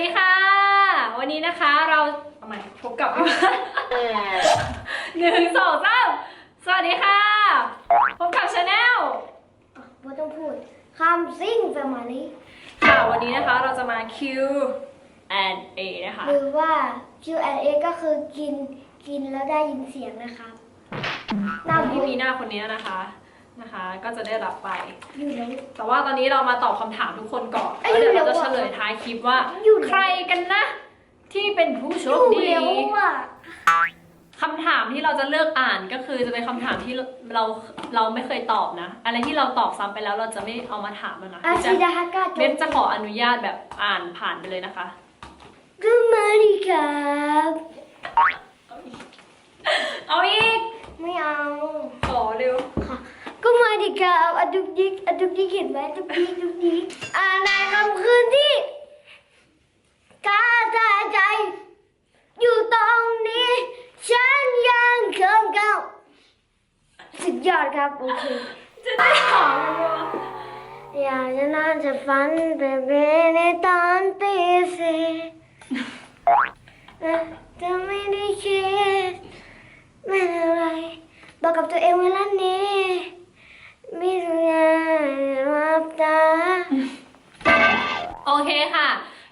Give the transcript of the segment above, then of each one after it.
ดีค่ะ วันนี้นะคะเราทำไมพบกับหนึ่งสองสามสวัสดีค่ะ พบกับชาแนลไม่ต้องพูดคำซิ่งแฟมิลี่ค่ะวันนี้นะคะเราจะมา Q and A นะคะ หรือว่า Q&A ก็คือกินกินแล้วได้ยินเสียงนะครับหน้าคนที่บูมีหน้าคนนี้นะคะ นะคะ ก็จะได้รับไป อยู่แล้วแต่ว่าตอนนี้เรามาตอบคำถามทุกคนก่อนเอ้ยแล้วเดี๋ยวเราเดี๋จะยวเฉลยท้ายคลิปว่า อยู่แล้วใครกันนะ ที่เป็นผู้โชอคยู่ดีแล้วอะคำถามที่เราจะเลือกอ่านก็คือจะเป็นคำถามที่เราเราไม่เคยตอบนะ อะไรที่เราตอบซ้ำไปแล้วเราจะไม่เอามาถามแล้วนะอาจะชิดาฮากาโตเบนจะขออนุญาตแบบอ่านผ่านไปเลยนะคะกูมาดีครับ เอาอีก ไม่เอาขอเร็วค่ะ กูมาดีครับอะดุกดิกอะดุกดิกเห็นไหมดุกดิกดุกดิกอ่านในคำคืนที่กาตาใจ อยู่ตรงนี้ ฉันยังเคิมเก่าสุดยอดครับโอเคจะได้ถามเลยว่าอยากจะนอนจะฝันไปเบในตอนตีสี่แต่จะไม่ได้คิดไม่อะไรบอกกับตัวเองเวลานี้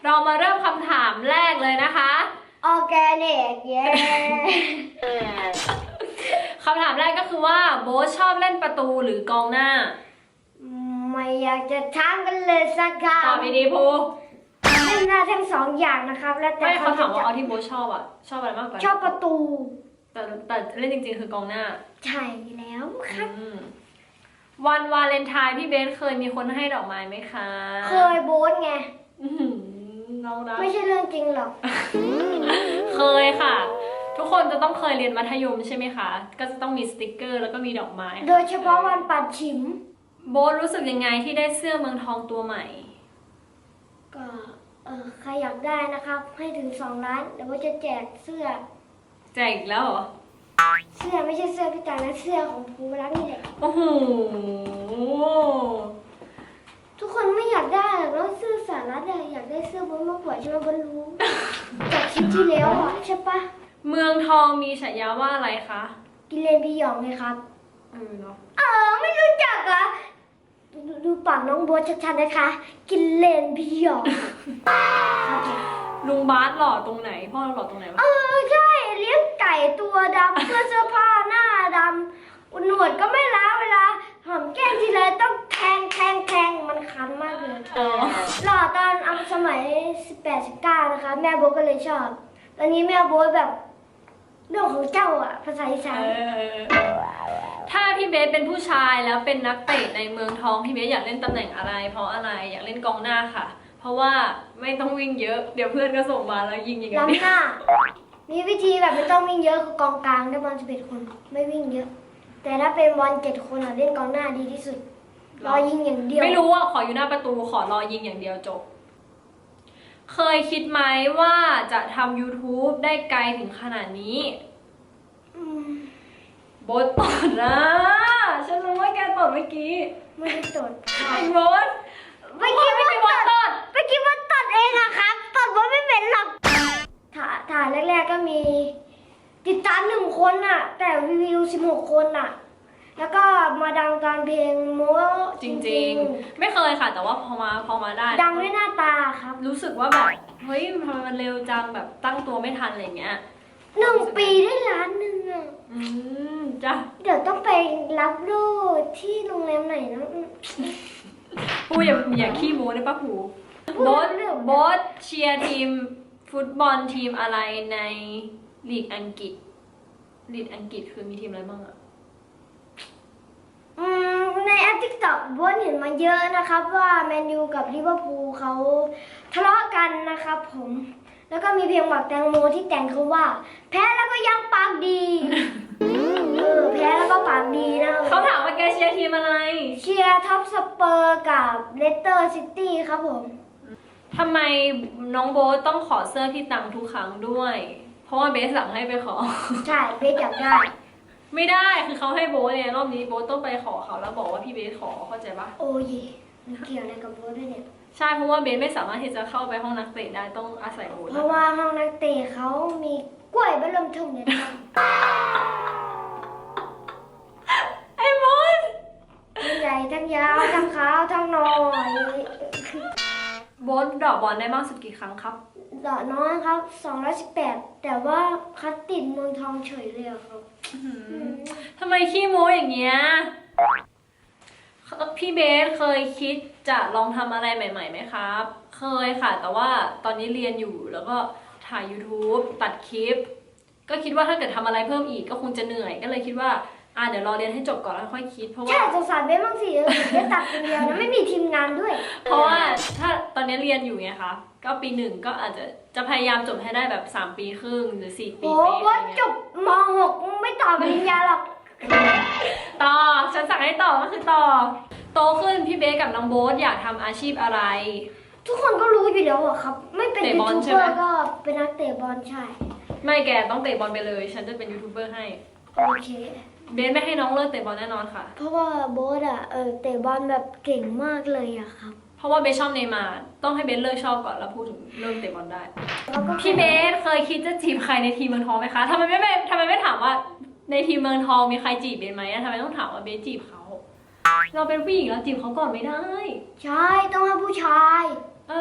เรามาเริ่มคำถามแรกเลยนะคะ ออร์แกนิกเย้ คำถามแรกก็คือว่าโบ๊ทชอบเล่นประตูหรือกองหน้า ไม่อยากจะถามกันเลยสักคตอบดีๆภูำเล่นได้ทั้งสองอย่างนะครับ แล้วแต่ไม่เขาถามว่าจะเอาที่โบ๊ทชอบอะชอบอะไรมากกว่าชอบประตู แต่แต่เล่นจริงๆ คือกองหน้าใช่แล้วครับ อืมวันวาเลนไทน์พี่เบนเคยมีคนให้ดอกไม้ไหมคะเคยโบ๊ทไงอื้อหือ น้องนะไม่ใช่เรื่องจริงหรอก เคยค่ะ ทุกคนจะต้องเคยเรียนมัธยมใช่ไหมคะ ก็จะต้องมีสติกเกอร์ แล้วก็มีดอกไม้โดยเฉพาะวันปัดฉิม โบ๊ทรู้สึกยังไงที่ได้เสื้อเมืองทองตัวใหม่ ก็เออใครอยากได้นะครับ ให้ถึงสองล้านเดี๋ยวว่าจะแจกเสื้อ แจกอีกแล้วเหรอ เสื้อไม่ใช่เสื้อพี่ตานะเสื้อของภูมิรักนี่แหละ โอ้โห ทุกคนไม่อยากได้หรอกแล้วเสื้อสารัตอะอยากได้เสื้อบนมากกว่าใช่ไหมบนรู้ จากคลิปที่แล้วอะใช่ปะเมืองทองมีฉายาว่าอะไรคะกินเลนบีหยองเลยครับ เออเนาะเออไม่รู้จักเหรอะดูดูปากน้องโบทชัดๆนะคะ กินเลนบีหยองครับผมลุงบาสหล่อตรงไหน พ่อเราหล่อตรงไหนวะเออใช่เลี้ยงไก่ตัวดำ เสื้อเสื้อผ้าหน้าดำหนวดก็ไม่ล้าเวลาหอมแก้มทีไรต้อง แทงแทงแทงมันคันมากเลยอ๋อ หล่อตอนเอาสมัย 18 19 นะคะ แม่โบทก็เลยชอบ ตอนนี้แม่โบทแบบเรื่องของเจ้าอะภาษาอีสานเออถ้าพี่เบสเป็นผู้ชายแล้วเป็นนักเตะในเมืองทองพี่เบสอยากเล่นตำแหน่งอะไร เพราะอะไรอยากเล่นกองหน้าค่ะ เพราะว่าไม่ต้องวิ่งเยอะเดี๋ยวเพื่อนก็ส่งมาแล้วยิงอย่างเงี้ยล้ำหน้า มีวิธีแบบไม่ต้องวิ่งเยอะคือกองกลางได้บอล11 คน ไม่วิ่งเยอะ แต่ถ้าเป็นบอล7คนอะเล่นกองหน้าดีที่สุด รอยิงอย่างเดียว ไม่รู้ว่าขออยู่หน้าประตูขอรอยิงอย่างเดียวจบ เคยคิดไหมว่าจะทำ YouTube ได้ไกลถึงขนาดนี้อืมโบทตดนะ ฉันรู้ว่าแกตดเมื่อกี้ไม่ได้ตดไอ้โบทไม่คิดไม่ว่าใช่โบทตดไม่คิดว่าตัดเองอะครับตัดว่าไม่เป็นหรอกถ่ายถ่ายแรกๆก็มี ติดตามหนึ่งคนอะแต่วิวสิบหกคนอะ แล้วก็มาดังตอนเพลงโมจริง ๆ ไม่เคยค่ะ แต่ว่าพอมาพอมาได้ดังด้วยหน้าตาครับ รู้สึกว่าแบบเฮ้ยทำไมมันเร็วจังแบบตั้งตัวไม่ทันอะไรเงี้ยหนึ่งปีได้ล้านหนึ่งอะอืมจ้ะเดี๋ยวต้องไปรับลูกที่โรงแรมไหนนะอืมปูอย่าอย่าขี้โม้ได้ปะผูพูดโบทเรื่องโบทเชียร์ทีมฟุตบอลทีมอะไรในลีกอังกฤษลีกอังกฤษคือมีทีมอะไรบ้างอะอืม ในแอปทิกตอกบนเห็นมาเยอะนะครับ ว่าแมนยูกับลิเวอร์พูลเขาทะเลาะกันนะครับผมแล้วก็มีเพลงบักแตงโมที่แต่งคำว่า แพ้แล้วก็ยังปากดีเออแพ้แล้วก็ปากดีนะเขาถามว่าแกเชียร์ทีมอะไร เชียร์ท็อปสเปอร์กับเลสเตอร์ซิตี้ครับผมทำไมน้องโบ๊ทต้องขอเสื้อพี่ตังทุกครั้งด้วย เพราะว่าเบสสั่งให้ไปขอ ใช่ เบสอยากได้ ไม่ได้คือเขาให้โบ๊ทเนี่ยรอบนี้โบ๊ทต้องไปขอเขาแล้วบอกว่าพี่เบสขอเข้าใจปะโอ้ยมันเกี่ยวอะไรกับโบ๊ทด้วยเนี่ย ใช่เพราะว่าเบสไม่สามารถที่จะเข้าไปห้องนักเตะได้ต้องอาศัยโบ๊ทเพราะว่าห้องนักเตะเขามีกล้วยบรมทุ่มเนี่ยนะครับไอ้โบ๊ททั้งใหญ่ทั้งยาวทั้งขาวทั้งน้อยโบ๊ทดรอปบอลได้มากสุดกี่ครั้งครับ ดอกน้อยครับ218แต่ว่าคัดติดเมืองทองเฉยเลยอะครับ ทำไมขี้โม้อย่างเงี้ย พี่เบสเคยคิดจะลองทำอะไรใหม่ๆไหมครับ เคยค่ะ แต่ว่าตอนนี้เรียนอยู่แล้วก็ถ่าย YouTube ตัดคลิป ก็คิดว่าถ้าเกิดทำอะไรเพิ่มอีกก็คงจะเหนื่อย ก็เลยคิดว่า อ่าเดี๋ยวรอเรียนให้จบก่อนแล้วค่อยคิดเพราะใช่ว่าสงสารเบ้บางสิเออเบ้ตัดคนเดียวนะไม่มีทีมงานด้วย เพราะว่าถ้าตอนนี้เรียนอยู่ไงคะ ก็ปีหนึ่งก็อาจจะจะพยายามจบให้ได้แบบ 3 ปีครึ่งหรือ 4 ปีโอ้เป๊ะอะไรว่าเงี้ยจบม .6 ไม่ต่อปริญญาหรอก ต่อฉันสั่งให้ต่อก็คือต่อ โตขึ้นพี่เบสกับน้องโบ๊ทอยากทำอาชีพอะไร ทุกคนก็รู้อยู่แล้วอะครับ ไม่เป็นเตะยูบอลทูบใช่เบไหม อร์ก็เป็นนักเตะบอลใช่ไม่แกต้องเตะบอลไปเลย ฉันจะเป็นยูทูบเบอร์ให้ โอเค เบสไม่ให้น้องเลิกเตะบอลแน่นอนค่ะ เพราะว่าโบ๊ทอะเออเตะบอลแบบเก่งมากเลยอะครับ เพราะว่าเบสชอบเนย์มาร์ต้องให้เบสเลิกชอบก่อนแล้วพูดถึงเริ่มเตะบอลได้ แล้วก็พี่เบสเคยคิดจะจีบใครในทีมเมืองทองไหมคะทำไมไม่ไม่ทำไมไม่ถามว่าในทีมเมืองทองมีใครจีบเบสไหมทำไมต้องถามว่าเบสจีบเขา เราเป็นผู้หญิงเราจีบเขาก่อนไม่ได้ ใช่ต้องให้ผู้ชาย เอ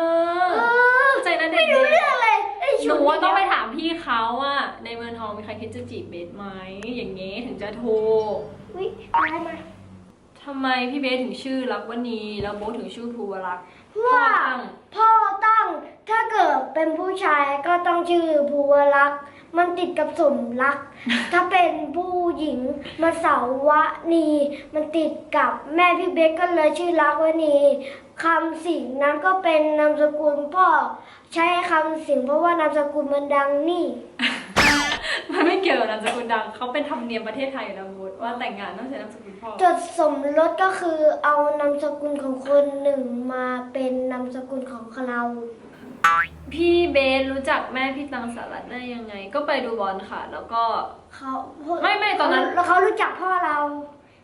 เอออเข้าใจนะเด็ไม่กรู้เรื่องเลยไอ้ๆหชุนูดว่าต้องไปเนี่ยถามพี่เขาว่า ในเมืองทองมีใครคิดจะจีบเบสไหมอย่างเงี้ยถึงจะโทรอุ๊ยได้มา ทำไมพี่เบสถึงชื่อรักวนีแล้วโบ๊ทถึงชื่อภูวรักษ์เพราะว่าตั้งพ่อตั้งถ้าเกิดเป็นผู้ชายก็ต้องชื่อภูวรักษ์มันติดกับสมรัก ถ้าเป็นผู้หญิงมาเสาวนี มันติดกับแม่พี่เบคก็เลยชื่อรักวนีคำสิงนั้นก็เป็นนามสกุลพ่อใช้คำสิงเพราะว่านามสกุลมันดังนี่ มันไม่เกี่ยวกับนามสกุลดังเขาเป็นธรรมเนียมประเทศไทยอยู่แล้วโบ๊ทว่าแต่งงานต้องใช้นามสกุลพ่อจดสมรสก็คือเอานามสกุลของคนหนึ่งมาเป็นนามสกุลของเราพี่เบสรู้จักแม่พี่ตังสารัตได้ยังไง ก็ไปดูบอลค่ะ แล้วก็ เขาไม่ไม่ตอนนั้น แล้วเขารู้จักพ่อเรา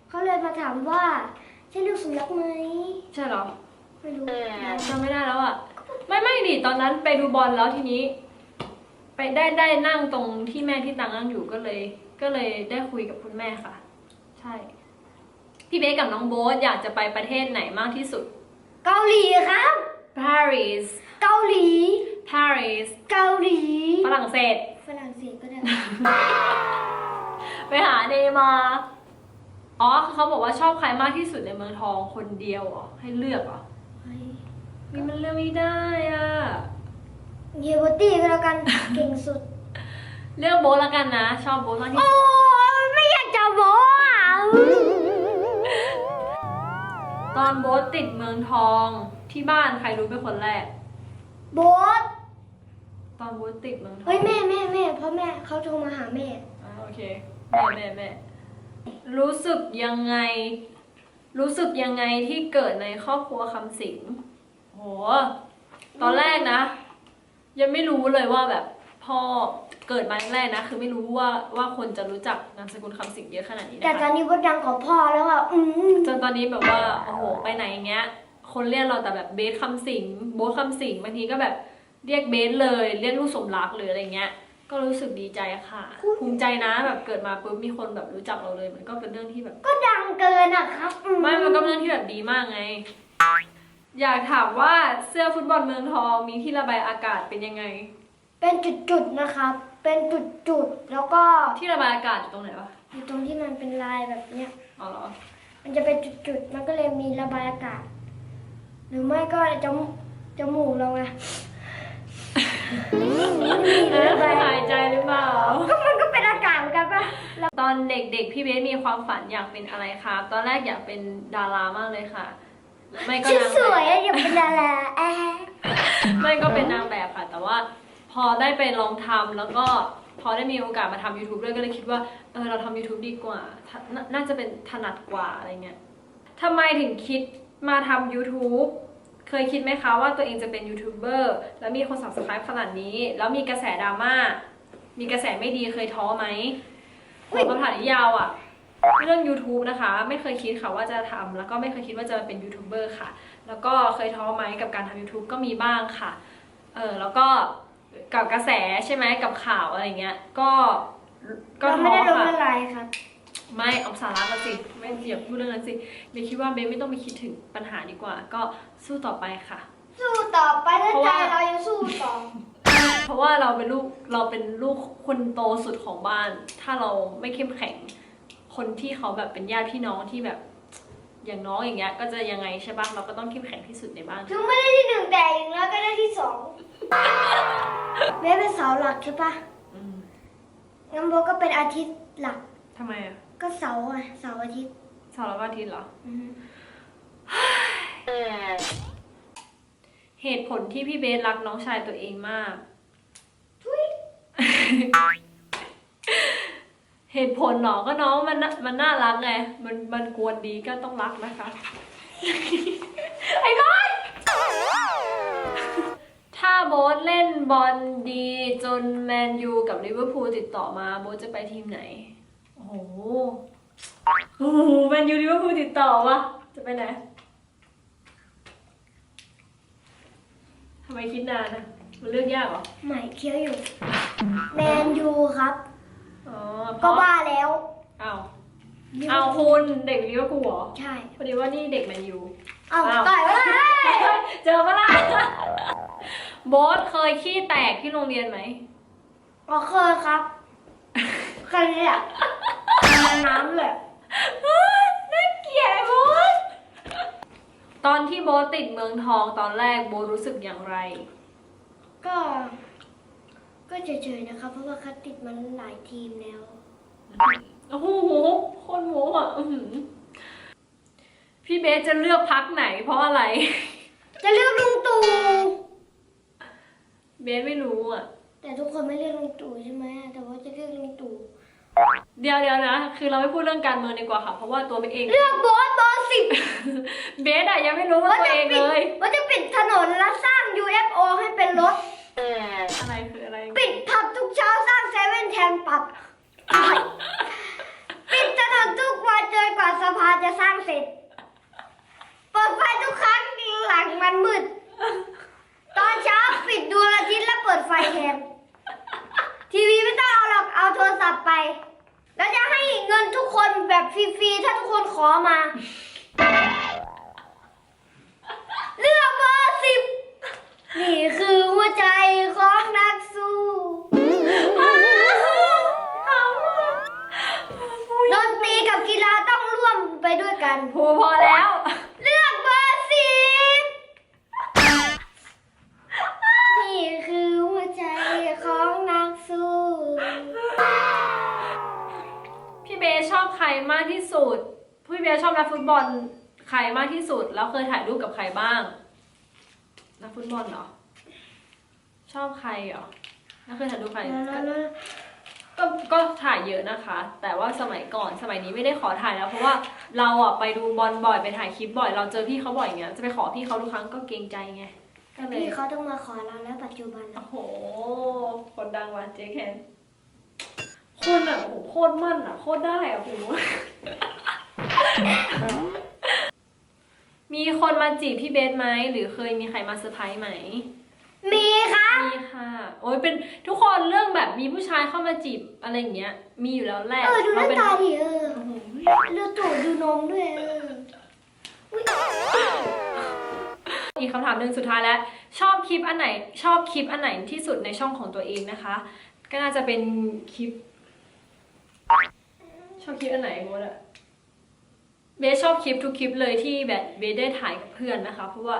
เขาเลยมาถามว่าใช่ลูกสมรักไหมใช่เหรอไม่รู้จำไม่ได้แล้วอะ ไม่ไม่ดิตอนนั้นไปดูบอลแล้วทีนี้ ไปได้ได้นั่งตรงที่แม่พี่ตังนั่งอยู่ก็เลย ก็เลยได้คุยกับคุณแม่ค่ะ ใช่ พี่เบสกับน้องโบ๊ทอยากจะไปประเทศไหนมากที่สุด เกาหลีครับ Paris เกาหลี Paris เกาหลี ฝรั่งเศส ฝรั่งเศสก็ได้ ไปหาเนย์มาร์อ๋อคือเขาบอกว่าชอบใครมากที่สุดในเมืองทองคนเดียวเหรอให้เลือกเหรอเฮ้ยนี่มันเลือกไม่ได้อะ เยเวตตี้ก็แล้วกัน เก่งสุด เลือกโบ๊ทแล้วกันนะ ชอบโบ๊ทมากที่โอ้สุดไม่อยากจะบอกอะตอนโบ๊ทติดเมืองทองที่บ้านใครรู้เป็นคนแรก โบ๊ทตอนโบ๊ทติดเมืองทองเฮ้ยแม่แม่แม่เพราะแม่เขาโทรมาหาแม่ อ่าโอเคแม่แม่แม่รู้สึกยังไง รู้สึกยังไงที่เกิดในครอบครัวคำสิงโหตอนแรกนะ ยังไม่รู้เลยว่าแบบพ่อเกิดมาแรกนะ คือไม่รู้ว่าว่าคนจะรู้จักนามสกุลคำสิงเยอะขนาดนี้แต่นะตอคะนนี้ว่าดังของพ่อแล้วอะอืมจนตอนนี้แบบว่าโอ้โหไปไหนอย่างเงี้ย คนเรียกเราแต่แบบเบสคำสิงโบ๊ทคำสิงบางทีก็แบบเรียกเบสเลย เรียกลูกสมรักหรืออะไรเงี้ย ก็รู้สึกดีใจค่ะภูมิใจนะแบบเกิดมาปุ๊บมีคนแบบรู้จักเราเลย มันก็เป็นเรื่องที่แบบ ก็ดังเกินอะครับอื ไม่มันก็เป็นเรื่องที่แบบดีมากไง อยากถามว่าเสื้อฟุตบอลเมืองทองมีที่ระบายอากาศเป็นยังไง เป็นจุดๆนะครับ เป็นจุดๆ แล้วก็ที่ระบายอากาศอยู่ตรงไหนวะอยู่ตรงที่มันเป็นลายแบบเนี้ย อ๋อเหรอมันจะเป็นจุดๆ มันก็เลยมีระบายอากาศ หรือไม่ก็จมูกจมูกเราไงเอ๊ะหายใจหรือเปล่า ก็มันก็เป็นอากาศเหมือนกันปะแล้วตอนเด็กๆ พี่เบสมีความฝันอยากเป็นอะไรครับ ตอนแรกอยากเป็นดารามากเลยค่ะ ไม่ก็ชื่อนางสแบวยบอะอย่าเป็นดาราแอะไม่ก็เป็นนางแบบค่ะ แต่ว่าพอได้ไปลองทำแล้วก็พอได้มีโอกาสมาทำ YouTube ด้วยก็เลยคิดว่าเออเราทำ YouTube ดีกว่าถ้าน่าน่าจะเป็นถนัดกว่าอะไรเงี้ยทำไมถึงคิดมาทำ YouTube เคยคิดไหมคะว่าตัวเองจะเป็นยูทูบเบอร์แล้วมีคน subscribe ขนาดนี้ แล้วมีกระแสดราม่ามีกระแสไม่ดีเคยท้อไหมหัวคำถามนี้ยาวอะ เรื่อง YouTube นะคะ ไม่เคยคิดค่ะว่าจะทำแล้วก็ไม่เคยคิดว่าจะเป็นยูทูบเบอร์ค่ะ แล้วก็เคยท้อไหมกับการทำ YouTube ก็มีบ้างค่ะ เออแล้วก็กับกระแสใช่ไหมกับข่าวอะไรเงี้ย ก็ก็เราท้ไม่อได้ลงค่ะละลายครับ ไม่เอาสาระมาสิไม่อย่าพูดเรื่องนั้นสิเบย์คิดว่าเบย์ไม่ต้องไปคิดถึงปัญหาดีกว่า ก็สู้ต่อไปค่ะ สู้ต่อไปถ้าเพราะใจว่าเรายังสู้ต่อ เพราะว่าเราเป็นลูกเราเป็นลูกคนโตสุดของบ้าน ถ้าเราไม่เข้มแข็ง คนที่เขาแบบเป็นญาติพี่น้องที่แบบ อย่างน้องอย่างเงี้ย ก็จะยังไงใช่ปะเราก็ต้องเข้มแข็งที่สุดในบ้าน ถึงไม่ได้ที่หนึ่งแต่อย่างน้อยก็ได้ที่สองเบสเป็นเสาหลักใช่ปะอืมงั้นโบก็เป็นอาทิตย์หลัก ทำไมอะก็เสาไงเสาร์อาทิตย์เสาร์และวันอาทิตย์เหรอ อืมเหตุผลที่พี่เบสรักน้องชายตัวเองมาก ทุย เหตุผลเหรอก็น้องมันน่ะมันน่ารักไง มันมันกวนดีก็ต้องรักนะคะ ไอ้บอสถ้าโบ๊ทเล่นบอลดีจนแมนยูกับลิเวอร์พูลติดต่อมาโบ๊ทจะไปทีมไหน โอ้โหโอ้โหแมนยูลิเวอร์พูลติดต่อวะจะไปไหนทำไมคิดนานนะมันเลือกยากเหรอใหม่เคี้ยวอยู่แมนยูครับ อ๋อเพ ก็ราะบ้าแล้วอ้าวอ้าวคุณเด็กลิเวอร์พูลเหรอใช่พอดีว่านี่เด็กแมนยูเอาอ้าวต่อยว่าเจอปะล่ะโบ๊ทเคยขี้แตกที่โรงเรียนไหมอ๋อเคยครับเคยเนี่ยน้ำเลยน่าเกลียดไอ้โบ๊ทตอนที่โบ๊ทติดเมืองทองตอนแรกโบ๊ทรู้สึกอย่างไร ก็ ก็เฉยๆนะครับเพราะว่าคัดติดมันหลายทีมแล้ว โอ้โหโคนโม้อะอื้อหือพี่เบสจะเลือกพักไหนเพราะอะไร จะเลือกลุงตู่เบสไม่รู้อะ แต่ทุกคนไม่เลือกลุงตู่ใช่ไหมแต่ว่าจะเลือกลุงตู่เดี๋ยวเดี๋ยวนะ คือเราไม่พูดเรื่องการเมืองดีกว่าค่ะ เพราะว่าตัวเบสเอง เลือกโบอสเบอร์สิบเบสอะยังไม่รู้ว่าตัวเองเลยว่าจะปิดถนนและสร้าง UFO ให้เป็นรถอะไรคืออะไร ปิดผับทุกเช้าสร้างเซเว่นแทนปับ ปิดถนนทุกวันจนกว่าสภา จะสร้างเสร็จ เปิดไฟทุกครั้งหลังมันมืด ตอนเช้าปิดดวงอาทิตย์แล้วเปิดไฟแทน ทีวีไม่ต้องเอาหรอก เอาโทรศัพท์ไป แล้วจะให้เงินทุกคนแบบฟรีๆ ถ้าทุกคนขอมา เลือกเบอร์สิบนี่คือ กันพูพอแล้ว เลือกเบอร์สิบนี่คือหัวใจของนักสู้ พี่เบสชอบใครมากที่สุด พี่เบสชอบนักฟุตบอลใครมากที่สุด แล้วเคยถ่ายรูปกับใครบ้าง นักฟุตบอลเหรอ ชอบใครเหรอแล้วเคยถ่ายรูปใคร ก็ก็ถ่ายเยอะนะคะ แต่ว่าสมัยก่อนสมัยนี้ไม่ได้ขอถ่ายแล้ว เพราะว่าเราอะไปดูบอลบ่อยไปถ่ายคลิปบ่อย เราเจอพี่เขาบ่อยอย่างเงี้ยจะไปขอพี่เขาทุกครั้งก็เกรงใจไงก็เลยพี่เขาต้องมาขอเราแล้วปัจจุบันโอ้โหคนดังว่ะเจ๊แคนคนอะโอ้โหโคตรมั่นอะโคตรได้อะโอ้โหมีคนมาจีบพี่เบสไหมหรือเคยมีใครมาเซอร์ไพรส์ไหม มีครับมีค่ะ โอ้ยเป็นทุกคนเรื่องแบบมีผู้ชายเข้ามาจีบอะไรอย่างเงี้ย มีอยู่แล้วแหละเออดูหน้าเป็นตาดิเออโอ้โหดูตูดดูนมด้วยเอออุ๊ยอีกคำถามหนึ่งสุดท้ายแล้ว ชอบคลิปอันไหน ชอบคลิปอันไหนที่สุดในช่องของตัวเองนะคะ ก็น่าจะเป็นคลิป ชอบคลิปอันไหนโบสอะเบสชอบคลิปทุกคลิปเลยที่แบบเบสได้ถ่ายกับเพื่อนนะคะ เพราะว่า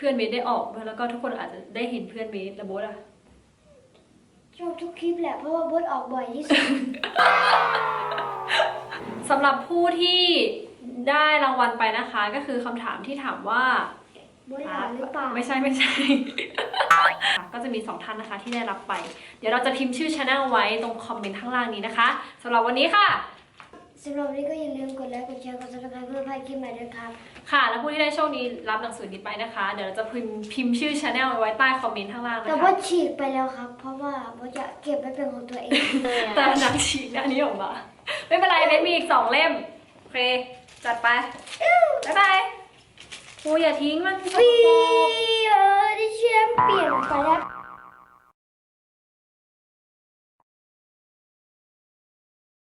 เพื่อนเบสได้ออกด้วยแล้วก็ทุกคนอาจจะได้เห็นเพื่อนเบสแล้วโบสอะชอบทุกคลิปแหละเพราะว่าบดออกบ่อยที่สุด สำหรับผู้ที่ได้รางวัลไปนะคะ ก็คือคำถามที่ถามว่าบดหลานหรือเปล่าไม่ใช่ไม่ใช่ ก็จะมีสองท่านนะคะที่ได้รับไป เดี๋ยวเราจะพิมพ์ชื่อช anel ไว้ตรงคอมเมนต์ข้างล่างนี้นะคะสำหรับวันนี้ค่ะ สำหรับวันนี้ก็อย่าลืมกดไลค์กดแชร์กดซับสไครป์เพื่อพลาดคลิปใหม่ด้วยครับค่ะ แล้วผู้ที่ได้โชคดีรับหนังสือนี้ไปนะคะ เดี๋ยวเราจะพิมพ์พิมพ์ชื่อช anel ไว้ใต้คอมเมนต์ข้างล่างนะแต่คะว่าฉีกไปแล้วครับ เพราะว่าบดจะเก็บไว้เป็นของตัวเองแต่หนังฉีกอันนี้ออกมา ไม่เป็นไรเบสมีอีกสองเล่ม โอเค จัดไป บ๊ายบายโอ้ยอย่าทิ้งมันสกวีปรกเออที่แชมเปี้ยนไปแล้ว